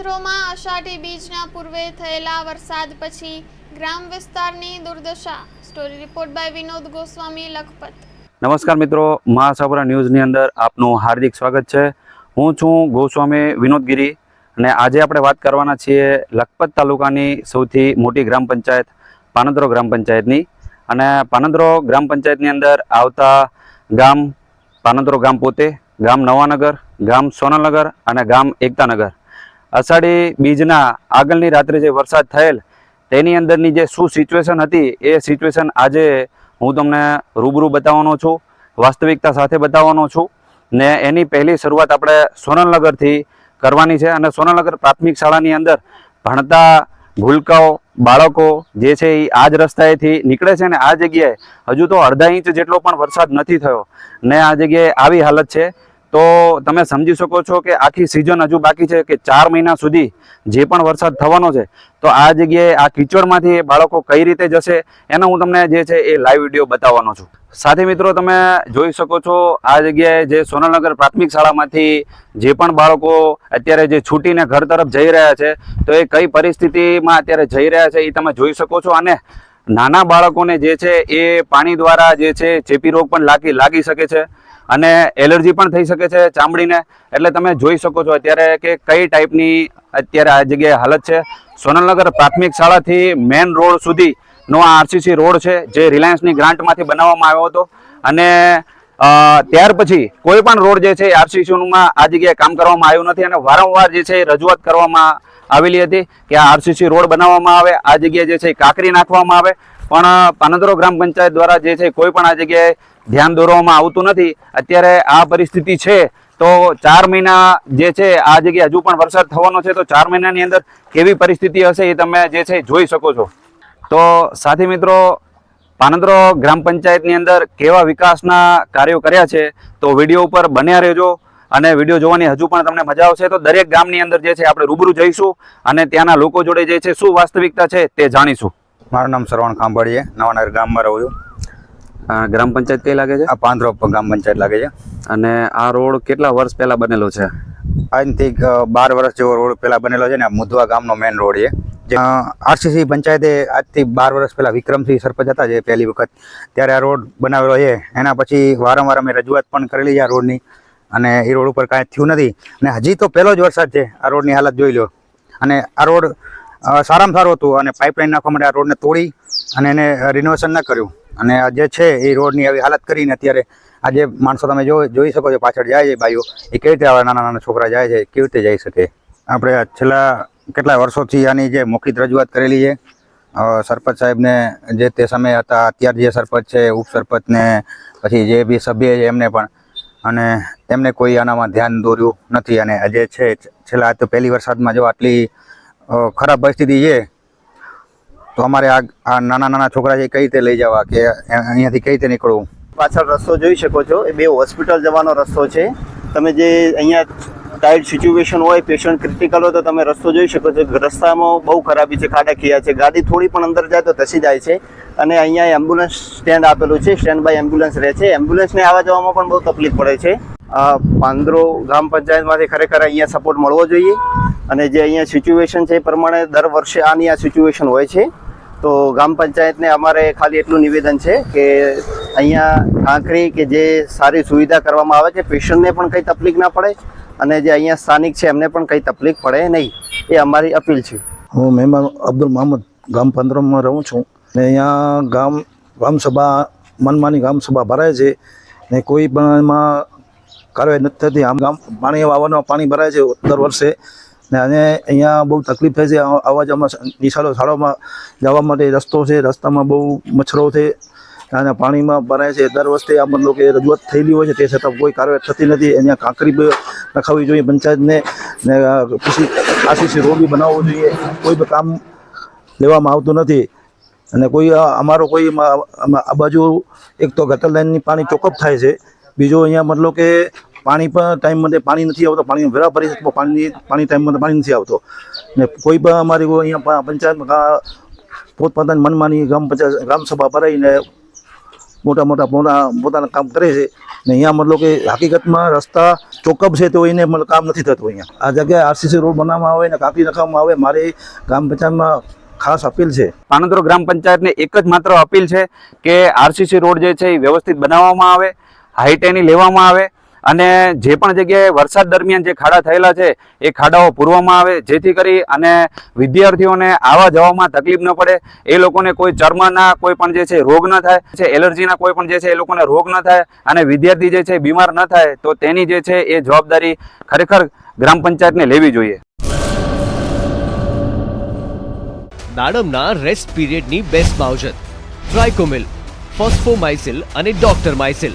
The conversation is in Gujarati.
પાનધ્રોમાં અષાઢી બીજના પૂર્વે થયેલા વરસાદ પછી ગ્રામ વિસ્તારની દુર્દશા. Story report by Vinod Goswami, Lakhpat. નમસ્કાર મિત્રો, મહાસાગરા ન્યૂઝની અંદર આપનું હાર્દિક સ્વાગત છે. હું છું ગોસ્વામી વિનોદગીરી અને આજે આપણે વાત કરવાના છીએ લખપત તાલુકાની સૌથી મોટી ગ્રામ પંચાયત, પાનંદરો ગ્રામ પંચાયતની. અને પાનંદરો ગ્રામ પંચાયતની અંદર આવતા ગામ પાનંદરો ગામ પોતે, ગામ નવાનગર, ગામ સોનલનગર અને ગામ એકતાનગર. અષાઢી બીજના આગળની રાત્રે જે વરસાદ થયેલ, તેની અંદરની જે શું સિચ્યુએશન હતી, એ સિચ્યુએશન આજે હું તમને રૂબરૂ બતાવવાનો છું, વાસ્તવિકતા સાથે બતાવવાનો છું. ને એની પહેલી શરૂઆત આપણે સોનલનગરથી કરવાની છે અને સોનલનગર પ્રાથમિક શાળાની અંદર ભણતા ભૂલકાઓ, બાળકો જે છે એ આ જ રસ્તાએથી નીકળે છે ને આ જગ્યાએ હજુ તો અડધા ઇંચ જેટલો પણ વરસાદ નથી થયો. ને આ જગ્યાએ આવી હાલત છે. તો તમે સમજી શકો છો કે આખી સિઝન હજુ બાકી છે કે ચાર મહિના સુધી જે પણ વરસાદ થવાનો છે, તો આ જગ્યાએ આ કિચોડમાંથી બાળકો કઈ રીતે જશે એનો હું તમને જે છે એ લાઈવ વીડિયો બતાવવાનો છું. સાથે મિત્રો તમે જોઈ શકો છો આ જગ્યાએ જે સોનલનગર પ્રાથમિક શાળામાંથી જે પણ બાળકો અત્યારે જે છૂટીને ઘર તરફ જઈ રહ્યા છે, તો એ કઈ પરિસ્થિતિમાં અત્યારે જઈ રહ્યા છે એ તમે જોઈ શકો છો. અને નાના બાળકોને જે છે એ પાણી દ્વારા જે છે ચેપી રોગ પણ લાગી લાગી શકે છે. અને એલર્જી પણ થઈ શકે છે ચામડીને. એટલે તમે જોઈ શકો છો અત્યારે કે કઈ ટાઈપની અત્યારે આ જગ્યાએ હાલત છે. સોનલનગર પ્રાથમિક શાળાથી મેન રોડ સુધીનો આ આરસીસી રોડ છે, જે રિલાયન્સની ગ્રાન્ટમાંથી બનાવવામાં આવ્યો હતો. અને ત્યાર પછી કોઈ પણ રોડ જે છે આરસીસીમાં આ જગ્યાએ કામ કરવામાં આવ્યું નથી અને વારંવાર જે છે રજૂઆત કરવામાં આવેલી હતી કે આ આરસીસી રોડ બનાવવામાં આવે, આ જગ્યાએ જે છે કાંકરી નાખવામાં આવે. પણ પાનંદરો ગ્રામ પંચાયત દ્વારા જે છે કોઈ પણ આ જગ્યાએ ધ્યાન દોરવામાં આવતું નથી. અત્યારે આ પરિસ્થિતિ છે તો ચાર મહિના જે છે આ જગ્યાએ હજુ પણ વરસાદ થવાનો છે તો ચાર મહિનાની અંદર કેવી પરિસ્થિતિ હશે એ તમે જે છે જોઈ શકો છો. તો સાથી મિત્રો, પાનંદરો ગ્રામ પંચાયતની અંદર કેવા વિકાસના કાર્યો કર્યા છે તો વીડિયો ઉપર બન્યા રહેજો અને વીડિયો જોવાની હજુ પણ તમને મજા આવશે. તો દરેક ગામની અંદર જે છે આપણે રૂબરૂ જઈશું અને ત્યાંના લોકો જોડે જે છે શું વાસ્તવિકતા છે તે જાણીશું. મારું નામ શ્રવણ ખાંભાળીએ નવાનગર ગામમાં રહું છું. ગ્રામ પંચાયત કઈ લાગે છે? આ પાંદરો ગ્રામ પંચાયત લાગે છે. અને આ રોડ કેટલા વર્ષ પહેલા બનેલો છે? આજથી બાર વર્ષ જેવો રોડ પહેલાં બનેલો છે ને આ મુધવા ગામનો મેઇન રોડ છે. આરસીસી પંચાયતે આજથી બાર વર્ષ પહેલાં વિક્રમસિંહ સરપંચ હતા જે પહેલી વખત ત્યારે આ રોડ બનાવેલો છે. એના પછી વારંવાર અમે રજૂઆત પણ કરેલી છે આ રોડની અને એ રોડ ઉપર કાંઈ થયું નથી. અને હજી તો પહેલો જ વરસાદ છે આ રોડની હાલત જોઈ લો. અને આ રોડ સારામાં સારું હતું અને પાઇપલાઇન નાખવા માટે આ રોડને તોડી અને એને રિનોવેશન ન કર્યું. અને આ જે છે એ રોડની આવી હાલત કરીને અત્યારે આજે માણસો તમે જો, જોઈ શકો છો, પાછળ જાય છે ભાઈઓ એ કેવી રીતે આવા નાના નાના છોકરા જાય છે કેવી રીતે જઈ શકે? આપણે છેલ્લા કેટલા વર્ષોથી આની જે મૌખિક રજૂઆત કરેલી છે સરપંચ સાહેબને જે તે સમયે હતા, અત્યાર જે સરપંચ છે ઉપસરપંચને પછી જે બી સભ્ય છે એમને પણ, અને એમને કોઈ આનામાં ધ્યાન દોર્યું નથી. અને આજે છે, છેલ્લા તો પહેલી વરસાદમાં જો આટલી ખરાબ પરિસ્થિતિ છે, તો અમારે આ આ નાના નાના છોકરા છે કઈ રીતે લઈ જવા કે અહીંયાથી કઈ રીતે નીકળવું? પાછળ રસ્તો જોઈ શકો છો, એ બે હોસ્પિટલ જવાનો રસ્તો છે. તમે જે અહીંયા ટાઈટ સિચ્યુએશન હોય પેશન્ટ ક્રિટિકલ હોય, તો તમે રસ્તો જોઈ શકો છો. રસ્તામાં બહુ ખરાબી છે ખાડાખીયા છે. ગાડી થોડી પણ અંદર જાય તો ધસી જાય છે. અને અહીંયા એમ્બ્યુલન્સ સ્ટેન્ડ આપેલું છે સ્ટેન્ડ બાય એમ્બ્યુલન્સ રહે છે. એમ્બ્યુલન્સને આવવા જવામાં પણ બહુ તકલીફ પડે છે. પાંદરો ગ્રામ પંચાયતમાંથી ખરેખર અહીંયા સપોર્ટ મળવો જોઈએ અને જે અહીંયા સિચ્યુએશન છે એ પ્રમાણે દર વર્ષે આની આ સિચ્યુએશન હોય છે. તો ગ્રામ પંચાયતને અમારે ખાલી એટલું નિવેદન છે કે અહીંયા કાંકરી કે જે સારી સુવિધા કરવામાં આવે છે, પેશન્ટને પણ કંઈ તકલીફ ના પડે અને જે અહીંયા સ્થાનિક છે એમને પણ કંઈ તકલીફ પડે નહીં. એ અમારી અપીલ છે. હું મહેમાન અબ્દુલ મહમદ ગામ પંદરમમાં રહું છું. ને અહીંયા ગામ, ગ્રામસભા, મનમાની ગ્રામસભા ભરાય છે. ને કોઈ પણ એમાં કાર્યવાહી નથી થતી. આમ ગામ પાણી વાવવાનું પાણી ભરાય છે દર વર્ષે. ને અને અહીંયા બહુ તકલીફ થાય છે. આવવા જવામાં નિશાળો શાળામાં જવા માટે રસ્તો છે. રસ્તામાં બહુ મચ્છરો છે. અને પાણીમાં ભરાય છે. દર વર્ષે આ મતલબ કે રજૂઆત થયેલી હોય છે. તે છતાં કોઈ કાર્યવાહી થતી નથી. અહીંયા કાંકરી બી નખાવવી જોઈએ પંચાયતને. ને પછી આસીસી રોડ બી બનાવવો જોઈએ. કોઈ પણ કામ લેવામાં આવતું નથી. અને કોઈ અમારો કોઈ આ બાજુ એક તો ગટર લાઇનની પાણી ચોકઅપ થાય છે. બીજું અહીંયા મતલબ કે પાણી પણ ટાઈમ માટે પાણી નથી આવતો પાણી વેરા ભરી શકતો પાણી પાણી ટાઈમ માટે પાણી નથી આવતો. ને કોઈ પણ અમારી અહીંયા પંચાયતમાં પોતપોતાની મનમાની ગ્રામ પંચાયત, ગ્રામ સભા ભરાઈને મોટા મોટા પોતા પોતાના કામ કરે છે. ને અહીંયા મતલબ કે હકીકતમાં રસ્તા ચોકઅપ છે તો એને મતલબ કામ નથી થતું અહીંયા. આ જગ્યાએ આરસીસી રોડ બનાવવામાં આવે ને કાપી નાખવામાં આવે, મારી ગામ પંચાયતમાં ખાસ અપીલ છે. પાનોદરો ગ્રામ પંચાયતને એક જ માત્ર અપીલ છે કે આરસીસી રોડ જે છે એ વ્યવસ્થિત બનાવવામાં આવે હાઈટેની લેવામાં આવે અને જે પણ જગ્યાએ વરસાદ દરમિયાન જે ખાડા થયેલા છે, એ ખાડાઓ પૂરવામાં આવે, જેથી કરી અને વિદ્યાર્થીઓને આવવા જવામાં તકલીફ ન પડે. એ લોકોને કોઈ ચર્મના કોઈ પણ જે છે, રોગ ન થાય. છે, એલર્જીના કોઈ પણ જે છે, એ લોકોને રોગ ન થાય અને વિદ્યાર્થી જે છે, બીમાર ન થાય, તો તેની જે છે, એ જવાબદારી ખરેખર ગ્રામ પંચાયતને લેવી જોઈએ. દાડમના રેસ્ટ પીરિયડની બેસ્ટ માવજત ટ્રાયકોમિલ ફોસ્ફોમાઇસિલ અને ડોક્ટર માઇસિલ